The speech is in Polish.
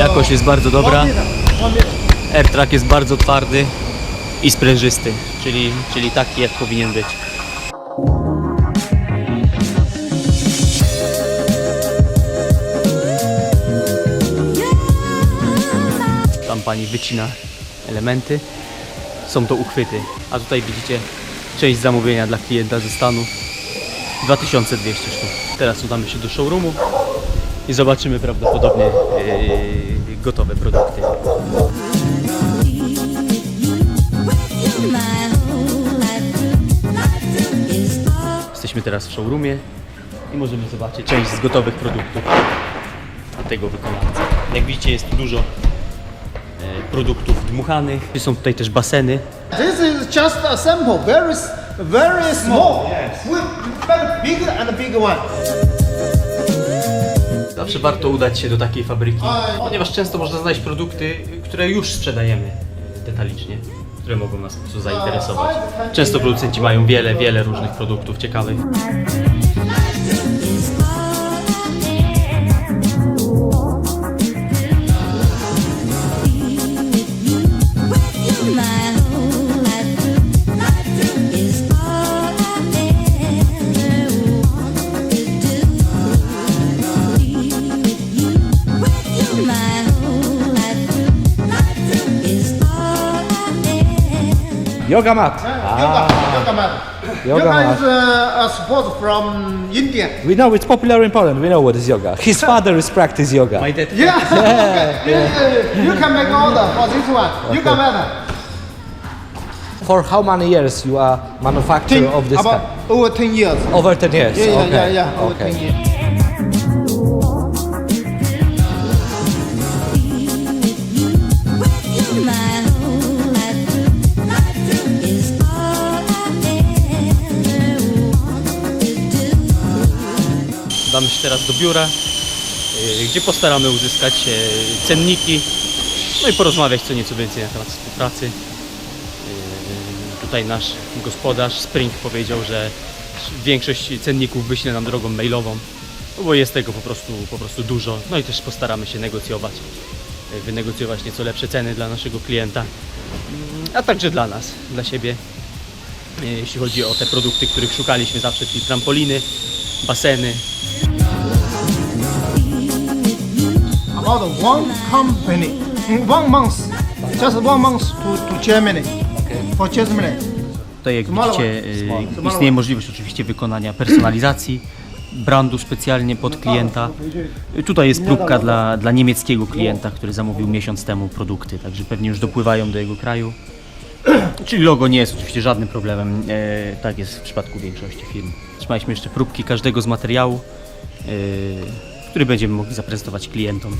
Jakość jest bardzo dobra. AirTrack jest bardzo twardy i sprężysty, czyli, czyli taki jak powinien być. Tam pani wycina elementy. Są to uchwyty. A tutaj widzicie część zamówienia dla klienta ze Stanów. 2200 sztuk. Teraz udamy się do showroomu i zobaczymy prawdopodobnie yy, gotowe produkty. Jesteśmy teraz w showroomie i możemy zobaczyć część z gotowych produktów tego wykonawcy. Jak widzicie jest dużo e, produktów dmuchanych. Są tutaj też baseny. This is just a sample, very, very small. With but bigger and bigger one. Zawsze warto udać się do takiej fabryki, ponieważ często można znaleźć produkty, które już sprzedajemy detalicznie, które mogą nas po prostu zainteresować. Często producenci mają wiele, wiele różnych produktów ciekawych. Yoga mat. Yoga, yoga mat. Yoga Yoga mat. is uh, a sport from India. We know it's popular in Poland. We know what is yoga. His father is practice yoga. My dad Yeah, okay. Yeah, yeah, yeah. You can make order for this one. Yoga mat. For how many years you are manufacturer Ten, of this about kind? over 10 years. Over 10 years. Yeah, yeah, okay. yeah, yeah, over okay. 10 years. Damy się teraz do biura, y, gdzie postaramy uzyskać e, cenniki, no i porozmawiać co nieco więcej na temat współpracy. Y, Tutaj nasz gospodarz Spring powiedział, że większość cenników wyśle nam drogą mailową, no bo jest tego po prostu, po prostu dużo. No i też postaramy się negocjować, y, wynegocjować nieco lepsze ceny dla naszego klienta, mm, a także dla nas, dla siebie y, jeśli chodzi o te produkty, których szukaliśmy zawsze, czyli trampoliny, baseny, About one company, in one month, just one month to, to Germany. For Germany. Tutaj jak widzicie y, istnieje możliwość oczywiście wykonania personalizacji brandu specjalnie pod klienta. Tutaj jest próbka dla, dla niemieckiego klienta, który zamówił miesiąc temu produkty, także pewnie już dopływają do jego kraju. Czyli logo nie jest oczywiście żadnym problemem, e, tak jest w przypadku większości firm. Trzymaliśmy jeszcze próbki każdego z materiału, e, który będziemy mogli zaprezentować klientom.